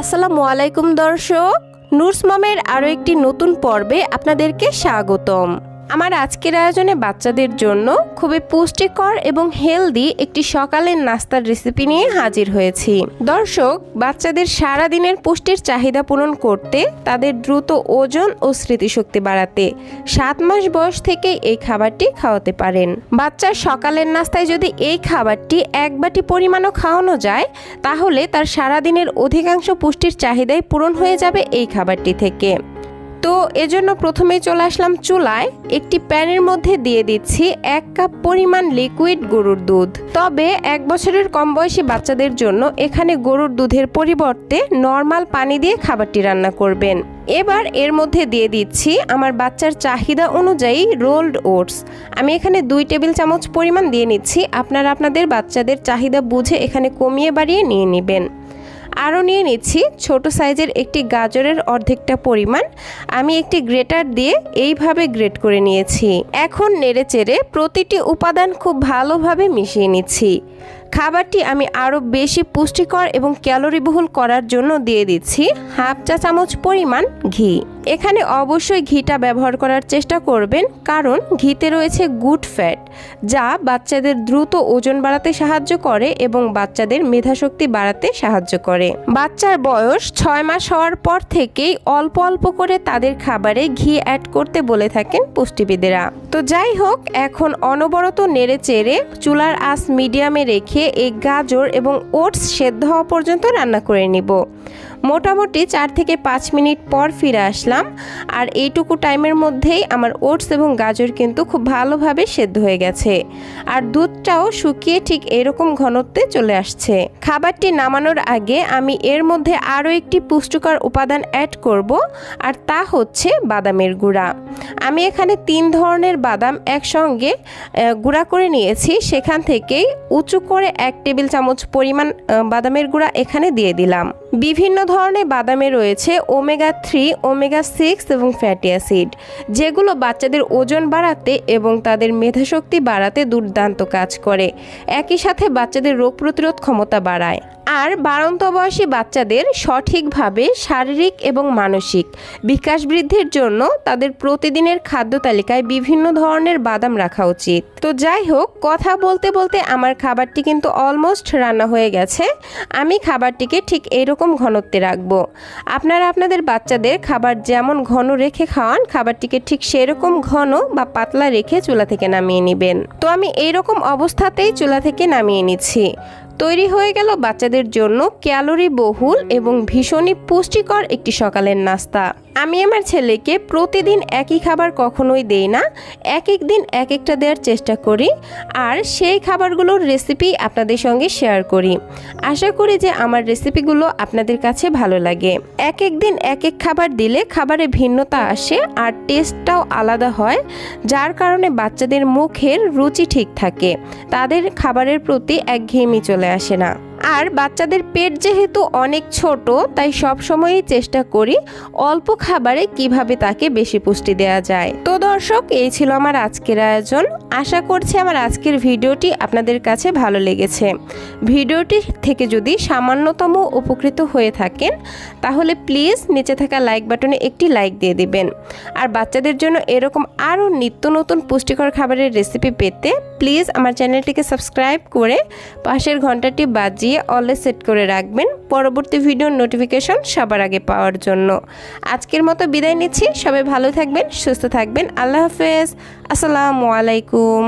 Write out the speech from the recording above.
আসসালামু আলাইকুম দর্শক নুরস মমের আরও একটি নতুন পর্বে আপনাদেরকে স্বাগতম। আমার আজকের আয়োজনে বাচ্চাদের জন্য খুবই পুষ্টিকর এবং হেলদি একটি সকালের নাস্তার রেসিপি নিয়ে হাজির হয়েছি। দর্শক, বাচ্চাদের সারা দিনের পুষ্টির চাহিদা পূরণ করতে তাদের দ্রুত ওজন ও স্মৃতিশক্তি বাড়াতে সাত মাস বয়স থেকে এই খাবারটি খাওয়াতে পারেন। বাচ্চার সকালের নাস্তায় যদি এই খাবারটি এক বাটি পরিমাণও খাওয়ানো যায়, তাহলে তার সারাদিনের অধিকাংশ পুষ্টির চাহিদাই পূরণ হয়ে যাবে এই খাবারটি থেকে। তো এজন্য প্রথমেই চলে আসলাম চুলায়। একটি প্যানের মধ্যে দিয়ে দিচ্ছি এক কাপ পরিমাণ লিকুইড গরুর দুধ। তবে এক বছরের কম বয়সী বাচ্চাদের জন্য এখানে গরুর দুধের পরিবর্তে নর্মাল পানি দিয়ে খাবারটি রান্না করবেন। এবার এর মধ্যে দিয়ে দিচ্ছি আমার বাচ্চার চাহিদা অনুযায়ী রোলড ওটস আমি এখানে দুই টেবিল চামচ পরিমাণ দিয়ে নিচ্ছি। আপনারা আপনাদের বাচ্চাদের চাহিদা বুঝে এখানে কমিয়ে বাড়িয়ে নিয়ে নেবেন। আরও নিয়ে নিচ্ছি ছোট সাইজের একটি গাজরের অর্ধেকটা পরিমাণ। আমি একটি গ্রেটার দিয়ে এইভাবে গ্রেট করে নিয়েছি। এখন নেড়ে চেড়ে প্রতিটি উপাদান খুব ভালোভাবে মিশিয়ে নিচ্ছি। খাবারটি আমি আরও বেশি পুষ্টিকর এবং ক্যালোরিবহুল করার জন্য দিয়ে দিচ্ছি। হাফ চা চামচ পরিমাণ ঘি। এখানে অবশ্যই ঘিটা ব্যবহার করার চেষ্টা করবেন, কারণ ঘিতে রয়েছে গুড ফ্যাট, যা বাচ্চাদের দ্রুত ওজন বাড়াতে সাহায্য করে এবং বাচ্চাদের মেধাশক্তি বাড়াতে সাহায্য করে। বাচ্চার বয়স ছয় মাস হওয়ার পর থেকেই অল্প অল্প করে তাদের খাবারে ঘি অ্যাড করতে বলে থাকেন পুষ্টিবিদেরা। তো যাই হোক, এখন অনবরত নেড়ে চেড়ে চুলার আঁচ মিডিয়ামে রেখে এই গাজর এবং ওটস সেদ্ধ হওয়া পর্যন্ত রান্না করে নিব। মোটামুটি চার থেকে পাঁচ মিনিট পর ফিরে আসলাম। আর এইটুকু টাইমের মধ্যেই আমার ওটস এবং গাজর কিন্তু খুব ভালোভাবে সেদ্ধ হয়ে গেছে। আর দুধটাও শুকিয়ে ঠিক এরকম ঘনত্বে চলে আসছে। খাবারটি নামানোর আগে আমি এর মধ্যে আরও একটি পুষ্টিকর উপাদান অ্যাড করব, আর তা হচ্ছে বাদামের গুঁড়া। আমি এখানে তিন ধরনের বাদাম একসঙ্গে গুঁড়া করে নিয়েছি। সেখান থেকেই উঁচু করে এক টেবিল চামচ পরিমাণ বাদামের গুঁড়া এখানে দিয়ে দিলাম। বিভিন্ন ধরনের বাদামে রয়েছে ওমেগা থ্রি, ওমেগা সিক্স এবং ফ্যাটি অ্যাসিড, যেগুলো বাচ্চাদের ওজন বাড়াতে এবং তাদের মেধাশক্তি বাড়াতে দুর্দান্ত কাজ করে। একই সাথে বাচ্চাদের রোগ প্রতিরোধ ক্ষমতা বাড়ায়। আর বাড়ন্ত বয়সী বাচ্চাদের সঠিকভাবে শারীরিক এবং মানসিক বিকাশ বৃদ্ধির জন্য তাদের প্রতিদিনের খাদ্য তালিকায় বিভিন্ন ধরনের বাদাম রাখা উচিত। তো যাই হোক, কথা বলতে বলতে আমার খাবারটি কিন্তু অলমোস্ট রান্না হয়ে গেছে। আমি খাবারটিকে ঠিক এরকম ঘনত্বে রাখব। আপনারা আপনাদের বাচ্চাদের খাবার যেমন ঘন রেখে খাওয়ান, খাবারটিকে ঠিক সেরকম ঘন বা পাতলা রেখে চুলা থেকে নামিয়ে নেবেন। তো আমি এইরকম অবস্থাতেই চুলা থেকে নামিয়ে নিচ্ছি। তৈরি হয়ে গেল বাচ্চাদের জন্য ক্যালোরি বহুল এবং ভীষণই পুষ্টিকর একটি সকালের নাস্তা। আমি আমার ছেলেকে প্রতিদিন একই খাবার কখনোই দেই না এক এক দিন এক একটা দেওয়ার চেষ্টা করি আর সেই খাবারগুলোর রেসিপি আপনাদের সঙ্গে শেয়ার করি। আশা করি যে আমার রেসিপিগুলো আপনাদের কাছে ভালো লাগে। এক এক দিন এক এক খাবার দিলে খাবারে ভিন্নতা আসে আর টেস্টটাও আলাদা হয়, যার কারণে বাচ্চাদের মুখের রুচি ঠিক থাকে। তাদের খাবারের প্রতি একঘেয়েমি চলে আসে না। আর বাচ্চাদের পেট যেহেতু অনেক ছোট, তাই সব সময়ই চেষ্টা করি অল্প খাবারে কীভাবে তাকে বেশি পুষ্টি দেওয়া যায়। তো দর্শক, এই ছিল আমার আজকের আয়োজন। আশা করছি আমার আজকের ভিডিওটি আপনাদের কাছে ভালো লেগেছে। ভিডিওটি থেকে যদি সামান্যতম উপকৃত হয়ে থাকেন, তাহলে প্লিজ নিচে থাকা লাইক বাটনে একটি লাইক দিয়ে দিবেন। আর বাচ্চাদের জন্য এরকম আরও নিত্য নতুন পুষ্টিকর খাবারের রেসিপি পেতে প্লিজ আমার চ্যানেলটিকে সাবস্ক্রাইব করে পাশের ঘন্টাটি বাজিয়ে অলে সেট করে রাখবেন। পরবর্তী ভিডিওর নোটিফিকেশন সবার আগে পাওয়ার জন্য। আজকের মতো বিদায় নিচ্ছি। সবাই ভালো থাকবেন, সুস্থ থাকবেন। আল্লাহ হাফেজ। আসসালামু আলাইকুম।